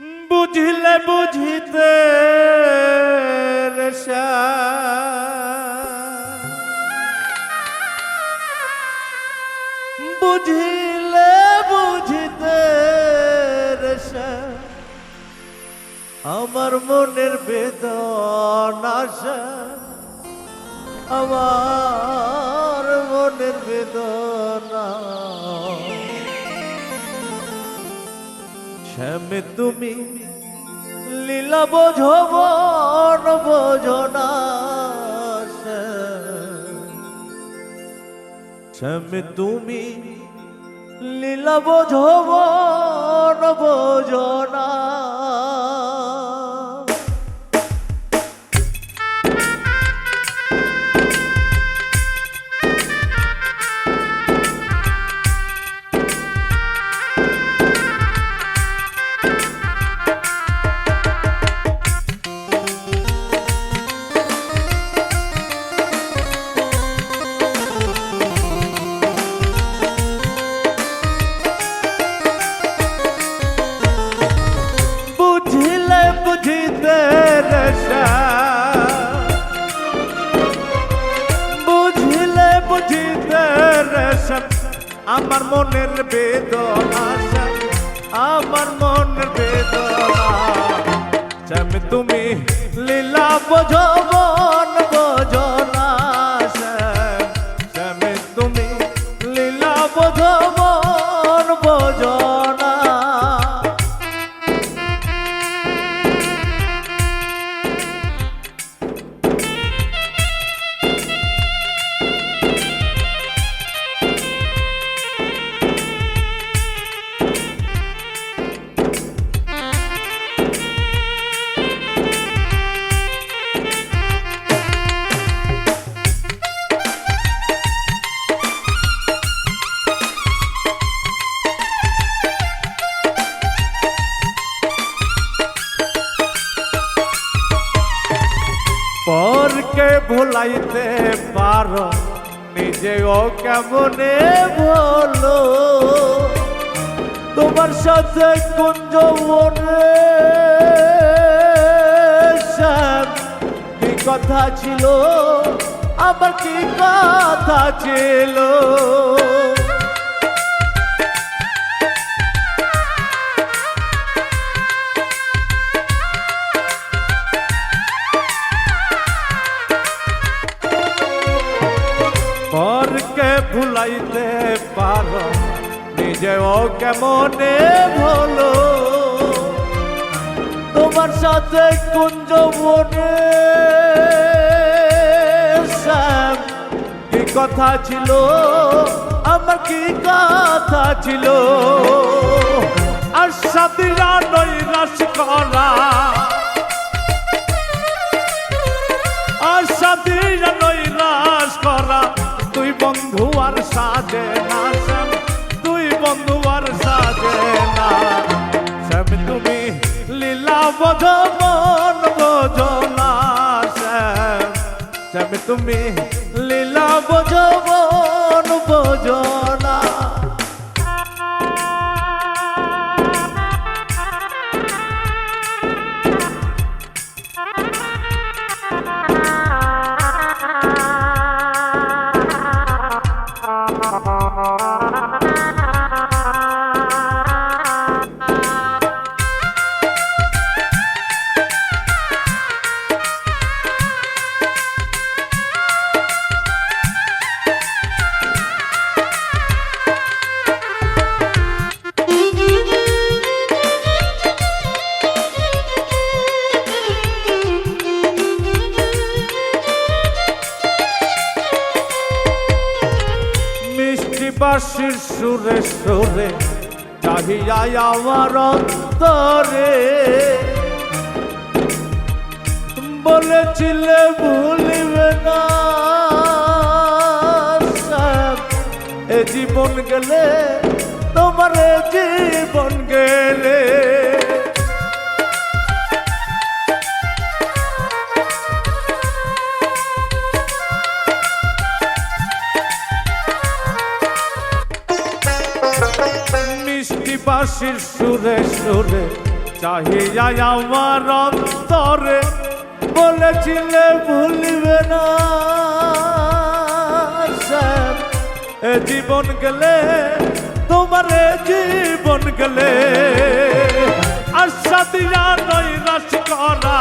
বুঝলে বুঝিতে বুঝিলে বুঝিতে আমার মনের বেদনা সা আমার মনের বেদনা শ্যামে তুমি লীলা বোঝো বন বোঝো না শ্যামে। তুমি লীলা বোঝো বন বোঝো আমার মনের বেদনা আমার মনের বেদনা। তুমি লীলা বোঝো পরকে ভুলাইতে পারো। নিজেও কেমনে বলো? তোমার সাথে কুঞ্জ মনে কি কথা ছিল? আবার কি কথা ছিল? ভুলাইতে পারো। নিজেও কেমনে ভুলো? তোমার সাথে কুঞ্জ মনে কি কথা ছিল? আমার কি কথা ছিল? আর সাথীরা নৈরাশ করা। সাজে না শ্যাম তুই বন্ধু আর সাজে না। শ্যাম, তুমি লীলা বোঝ মন বোঝো না শ্যাম। শ্যাম, তুমি লীলা বোঝ বাসির সুরে সুরে চাহিয়াই আমার অন্তরে। বলেছিলে ভুলিবে না এ জীবন গেলে, তোমার জীবন গেলে। বাসির সুরে সুরে, চাহিয়া আমার অন্তরে বলেছিলে ভুলবে না। এ জীবন গেলে, তোমার জীবন গেলে আশা দিয়া নৈরাশ করা।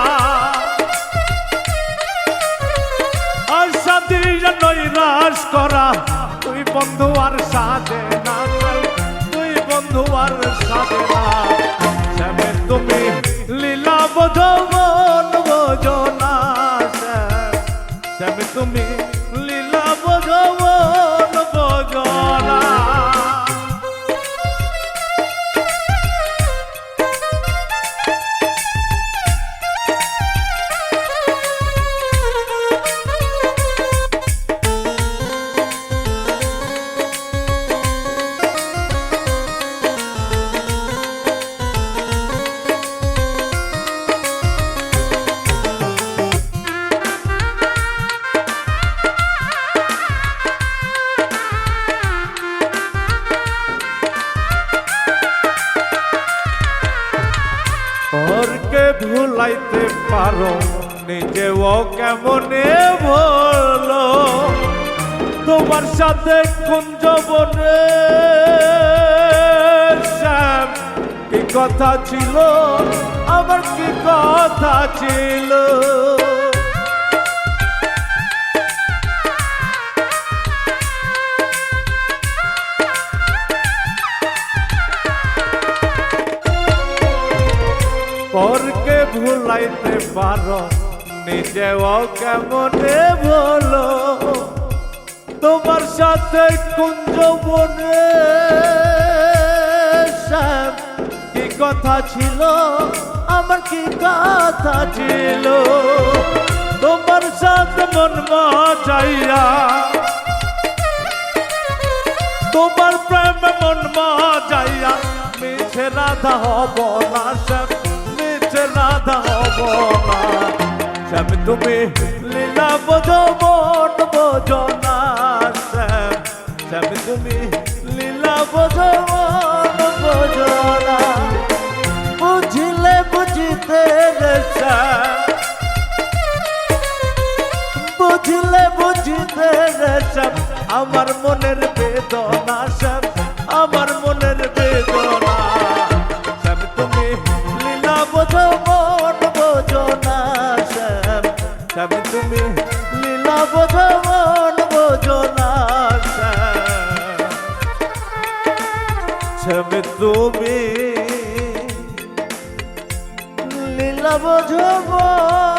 আশা দিয়া নৈরাশ করা, তুই বন্ধু আর সাজে না। তুই বন্ধু আর সাজে না শ্যামে তুমি লীলা বোঝো মন বোঝো না শ্যামে তুমি লীলা বোঝো পারো ও কেমনে বলো? তোমার সাথে কুঞ্জ বনে শ্যাম? কি কথা ছিল? আমার কি কথা ছিল? পারো নিজেও কেমনে বলো? তোমার সাথে কুঞ্জ বনে কি কথা ছিল? আমার কি কথা ছিল? তোমার সাথে মন মজাইয়া, তোমার প্রেম মন মজাইয়া, মিছে রাধা হব না শ্যাম। শ্যাম তুমি লীলা বোঝো মন বোঝো শ্যাম শ্যাম তুমি লীলা বোঝো মন বোঝো না বুঝিলে বুঝিতে শ্যাম বুঝলে বুঝিতে রে আমার মনের বেদনা সব আমার মনের বেদনা। সব তুমি। লীলা বোঝো মন